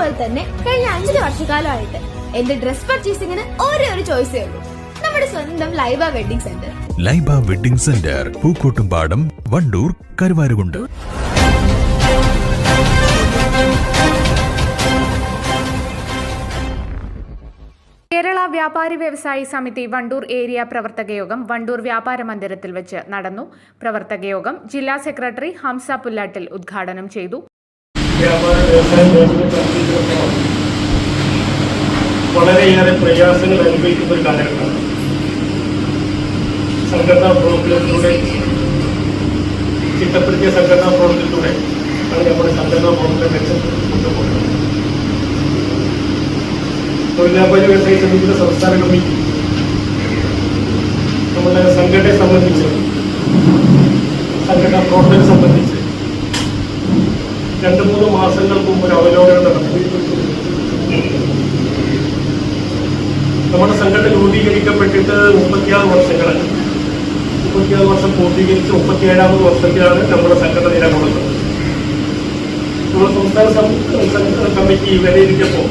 പോലെ തന്നെ കഴിഞ്ഞ അഞ്ചര വർഷക്കാലമായിട്ട് എന്റെ ഡ്രസ് പർച്ചേസിംഗിന് ഒരേ ഒരു ചോയ്സേ ഉള്ളൂ. നമ്മുടെ സ്വന്തം Laiba wedding centre. Laiba wedding centre Pookkottumpadam Vandoor Karuvarakundu. Kerala Vyapari Vyavasayi Samithi Wandoor area പ്രവർത്തക യോഗം വണ്ടൂർ വ്യാപാര മന്ദിരത്തിൽ വെച്ച് നടന്നു. പ്രവർത്തക യോഗം ജില്ലാ സെക്രട്ടറി ഹംസ പുല്ലാട്ടിൽ ഉദ്ഘാടനം ചെയ്തു. വ്യാപാര വ്യവസായ മേഖലയെ സംബന്ധിച്ചിടത്തോളം വളരെയേറെ പ്രയാസങ്ങൾ അനുഭവിക്കുന്ന ഒരു കാലഘട്ടമാണ്. സംഘടനാ പ്രവർത്തനത്തിലൂടെ ചിട്ടപ്പെടുത്തിയ സംഘടനാ പ്രവർത്തനത്തിലൂടെ ആണ് നമ്മുടെ സംഘടനാ പ്രവർത്തനം മെച്ചപ്പെടുത്തുന്നത് തൊഴിൽ വ്യാപാരി വ്യവസായ സമിതിയുടെ സംസ്ഥാന കമ്മിറ്റി നമ്മുടെ സംഘടനയെ സംബന്ധിച്ച് സംഘടനാ പ്രവർത്തനം സംബന്ധിച്ച് രണ്ട് മൂന്ന് മാസങ്ങൾക്ക് മുമ്പ് ഒരു അവലോകനം നടത്തി. നമ്മുടെ സംഘടന രൂപീകരിക്കപ്പെട്ടിട്ട് മുപ്പത്തിയാറ് വർഷങ്ങളായി. മുപ്പത്തിയാറ് വർഷം പൂർത്തീകരിച്ച് മുപ്പത്തിയേഴാമത് വർഷത്തിലാണ് നമ്മുടെ സംഘടന നിലകൊള്ളുന്നത്. നമ്മുടെ സംസ്ഥാന കമ്മിറ്റി വിലയിരുത്തിയപ്പോൾ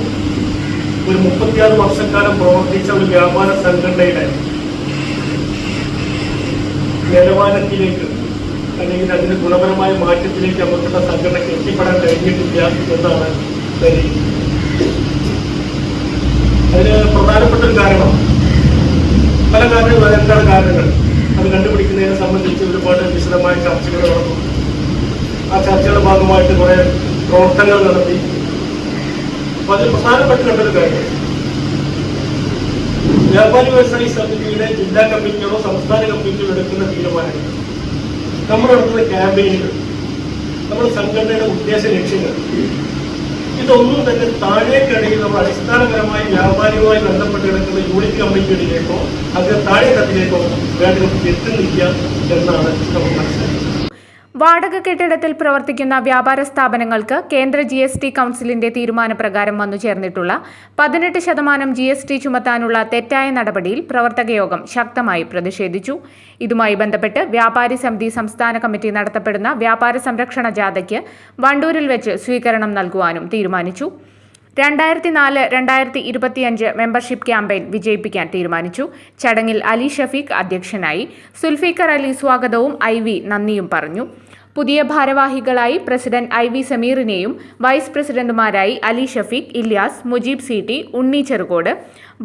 ഒരു മുപ്പത്തിയാറ് വർഷക്കാലം പ്രവർത്തിച്ച ഒരു വ്യാപാര സംഘടനയുടെ നിലവാരത്തിലേക്ക് അല്ലെങ്കിൽ അതിന് ഗുണപരമായ മാറ്റത്തിലേക്ക് നമുക്കുള്ള സംഘടനയ്ക്ക് എത്തിപ്പെടാൻ കഴിഞ്ഞിട്ടില്ല എന്നാണ്. അതിന് പ്രധാനപ്പെട്ട ഒരു കാരണം. പല കാരണങ്ങൾ എന്താണ് കാരണങ്ങൾ? അത് കണ്ടുപിടിക്കുന്നതിനെ സംബന്ധിച്ച് ഒരുപാട് വിശദമായ ചർച്ചകൾ നടന്നു. ആ ചർച്ചയുടെ ഭാഗമായിട്ട് കുറെ പ്രവർത്തനങ്ങൾ നടത്തി. അപ്പൊ അതിൽ പ്രധാനപ്പെട്ട കണ്ടൊരു കാര്യം. വ്യാപാരി വ്യവസായി സമിതിയുടെ ജില്ലാ കമ്മിറ്റിയോ സംസ്ഥാന കമ്മിറ്റിയോ എടുക്കുന്ന തീരുമാനങ്ങൾ. നമ്മൾ നടത്തുന്ന ക്യാമ്പയിനുകൾ നമ്മുടെ സംഘടനയുടെ ഉദ്ദേശ ലക്ഷ്യങ്ങൾ ഇതൊന്നും തന്നെ താഴേക്കിടയിൽ നമ്മൾ അടിസ്ഥാനപരമായി വ്യാപാരിയുമായി ബന്ധപ്പെട്ട് കിടക്കുന്ന യൂണിറ്റ് കമ്പനിക്കിടയിലേക്കോ അതിന് താഴെ തട്ടിലേക്കോ വേണ്ടത് എത്തുന്നില്ല എന്നാണ് നമുക്ക് മനസ്സിലാക്കുന്നത്. വാടക കെട്ടിടത്തിൽ പ്രവർത്തിക്കുന്ന വ്യാപാര സ്ഥാപനങ്ങൾക്ക് കേന്ദ്ര ജി എസ് ടി കൗൺസിലിന്റെ തീരുമാനപ്രകാരം വന്നു ചേർന്നിട്ടുള്ള പതിനെട്ട് ശതമാനം ജി എസ് ടി ചുമത്താനുള്ള തെറ്റായ നടപടിയിൽ പ്രവർത്തകയോഗം ശക്തമായി പ്രതിഷേധിച്ചു. ഇതുമായി ബന്ധപ്പെട്ട് വ്യാപാരി സമിതി സംസ്ഥാന കമ്മിറ്റി നടത്തപ്പെടുന്ന വ്യാപാര സംരക്ഷണ ജാഥയ്ക്ക് വണ്ടൂരിൽ വെച്ച് സ്വീകരണം നൽകുവാനും തീരുമാനിച്ചു. രണ്ടായിരത്തി നാല് രണ്ടായിരത്തി ഇരുപത്തിയഞ്ച് മെമ്പർഷിപ്പ് ക്യാമ്പയിൻ വിജയിപ്പിക്കാൻ തീരുമാനിച്ചു. ചടങ്ങിൽ അലി ഷഫീഖ് അധ്യക്ഷനായി സുൽഫീഖർ അലി സ്വാഗതവും ഐ വി നന്ദിയും പറഞ്ഞു. പുതിയ ഭാരവാഹികളായി പ്രസിഡന്റ് ഐ വി സമീറിനെയും വൈസ് പ്രസിഡന്റുമാരായി അലി ഷഫീഖ് ഇല്യാസ് മുജീബ് സി ടി ഉണ്ണി ചെറുകോട്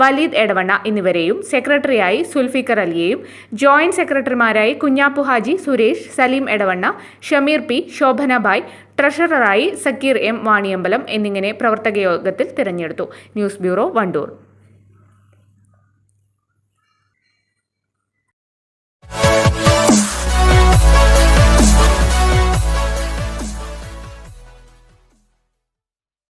വലീദ് എടവണ്ണ എന്നിവരെയും സെക്രട്ടറിയായി സുൽഫിക്കർ അലിയെയും ജോയിന്റ് സെക്രട്ടറിമാരായി കുഞ്ഞാപ്പു ഹാജി സുരേഷ് സലീം എടവണ്ണ ഷമീർ പി ശോഭന ഭായ് ട്രഷററായി സക്കീർ എം വാണിയമ്പലം എന്നിങ്ങനെ പ്രവർത്തക യോഗത്തിൽ തിരഞ്ഞെടുത്തു. News bureau Vandoor.